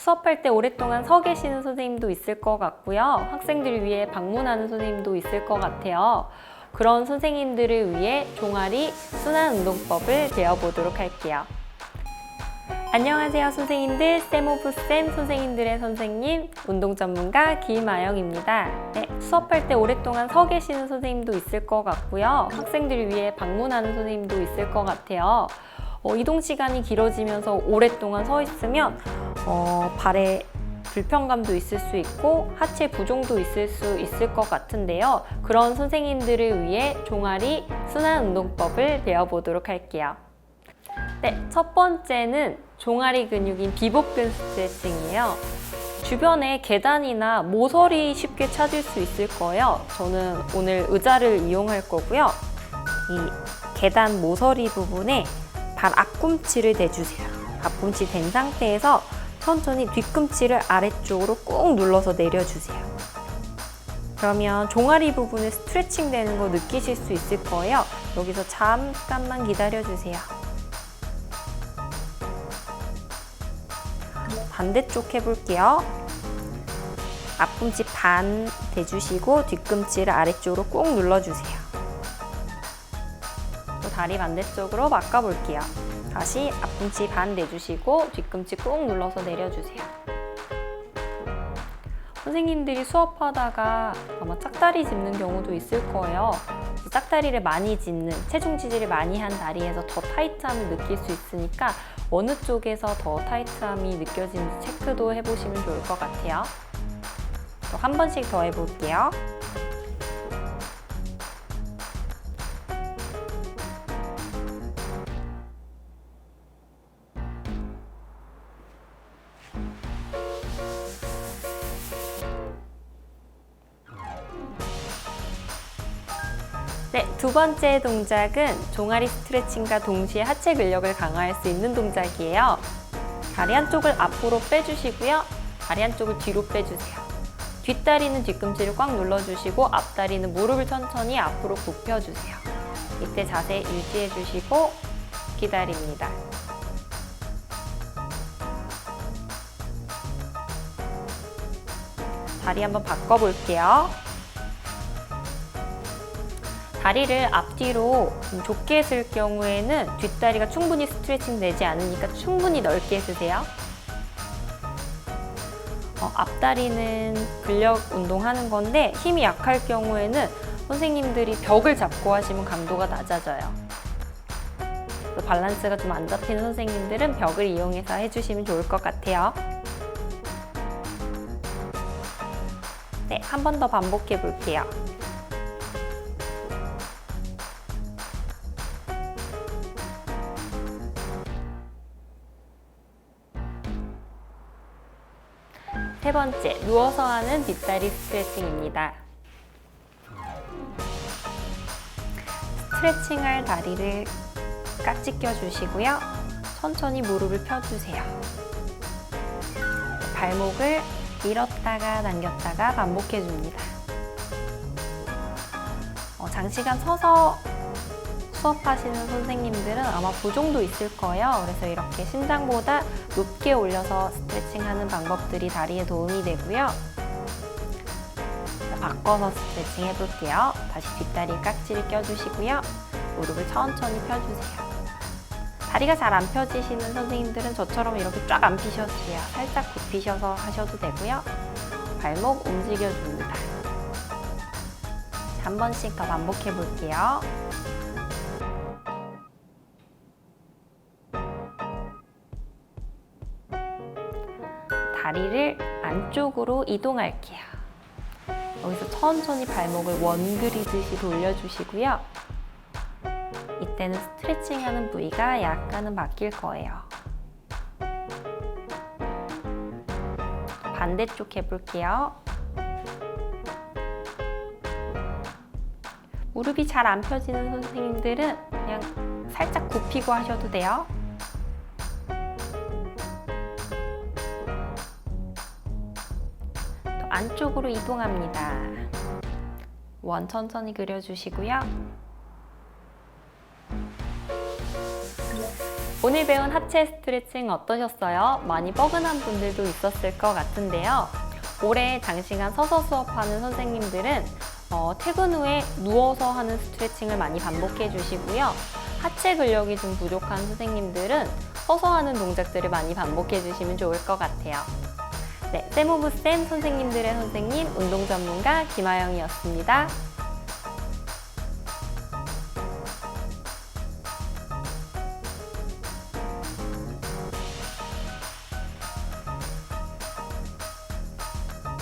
수업할 때 오랫동안 서 계시는 선생님도 있을 것 같고요. 학생들을 위해 방문하는 선생님도 있을 것 같아요. 그런 선생님들을 위해 종아리 순환 운동법을 배워보도록 할게요. 안녕하세요 선생님들 쌤오브쌤 선생님들의 선생님 운동 전문가 김아영입니다 네, 수업할 때 오랫동안 서 계시는 선생님도 있을 것 같고요 학생들을 위해 방문하는 선생님도 있을 것 같아요 어, 이동 시간이 길어지면서 오랫동안 서 있으면 어, 발에 불편감도 있을 수 있고 하체 부종도 있을 수 있을 것 같은데요 그런 선생님들을 위해 종아리 순환 운동법을 배워보도록 할게요 네, 첫 번째는 종아리 근육인 비복근 스트레칭이에요. 주변에 계단이나 모서리 쉽게 찾을 수 있을 거예요. 저는 오늘 의자를 이용할 거고요. 이 계단 모서리 부분에 발 앞꿈치를 대주세요. 앞꿈치 댄 상태에서 천천히 뒤꿈치를 아래쪽으로 꾹 눌러서 내려주세요. 그러면 종아리 부분에 스트레칭 되는 거 느끼실 수 있을 거예요. 여기서 잠깐만 기다려주세요. 반대쪽 해볼게요. 앞꿈치 반 대주시고 뒤꿈치를 아래쪽으로 꾹 눌러주세요. 또 다리 반대쪽으로 바꿔볼게요. 다시 앞꿈치 반 내주시고 뒤꿈치 꾹 눌러서 내려주세요. 선생님들이 수업하다가 아마 짝다리 짚는 경우도 있을 거예요. 짝다리를 많이 짚는, 체중 지지를 많이 한 다리에서 더 타이트함을 느낄 수 있으니까 어느 쪽에서 더 타이트함이 느껴지는지 체크도 해보시면 좋을 것 같아요. 또 한 번씩 더 해볼게요. 네, 두 번째 동작은 종아리 스트레칭과 동시에 하체 근력을 강화할 수 있는 동작이에요. 다리 한쪽을 앞으로 빼주시고요. 다리 한쪽을 뒤로 빼주세요. 뒷다리는 뒤꿈치를 꽉 눌러주시고 앞다리는 무릎을 천천히 앞으로 굽혀주세요. 이때 자세 유지해주시고 기다립니다. 다리 한번 바꿔볼게요. 다리를 앞뒤로 좀 좁게 쓸 경우에는 뒷다리가 충분히 스트레칭 되지 않으니까 충분히 넓게 쓰세요. 어, 앞다리는 근력 운동하는 건데 힘이 약할 경우에는 선생님들이 벽을 잡고 하시면 강도가 낮아져요. 밸런스가 좀 안 잡히는 선생님들은 벽을 이용해서 해주시면 좋을 것 같아요. 네, 한 번 더 반복해 볼게요. 세 번째, 누워서 하는 뒷다리 스트레칭입니다. 스트레칭할 다리를 깍지 껴주시고요. 천천히 무릎을 펴주세요. 발목을 밀었다가 당겼다가 반복해줍니다. 어, 장시간 서서 수업하시는 선생님들은 아마 부종도 있을 거예요. 그래서 이렇게 심장보다 높게 올려서 스트레칭 하는 방법들이 다리에 도움이 되고요. 바꿔서 스트레칭 해볼게요. 다시 뒷다리 깍지를 껴주시고요. 무릎을 천천히 펴주세요. 다리가 잘 안 펴지시는 선생님들은 저처럼 이렇게 쫙 안 피셔도 돼요. 살짝 굽히셔서 하셔도 되고요. 발목 움직여줍니다. 한 번씩 더 반복해 볼게요. 다리를 안쪽으로 이동할게요. 여기서 천천히 발목을 원그리듯이 돌려주시고요. 이때는 스트레칭 하는 부위가 약간은 바뀔 거예요. 반대쪽 해볼게요. 무릎이 잘 안 펴지는 선생님들은 그냥 살짝 굽히고 하셔도 돼요. 안쪽으로 이동합니다. 원 천천히 그려주시고요. 오늘 배운 하체 스트레칭 어떠셨어요? 많이 뻐근한 분들도 있었을 것 같은데요. 오래 장시간 서서 수업하는 선생님들은 어, 퇴근 후에 누워서 하는 스트레칭을 많이 반복해 주시고요. 하체 근력이 좀 부족한 선생님들은 서서 하는 동작들을 많이 반복해 주시면 좋을 것 같아요. 네, 세모브쌤 선생님들의 선생님 운동 전문가 김아영이었습니다.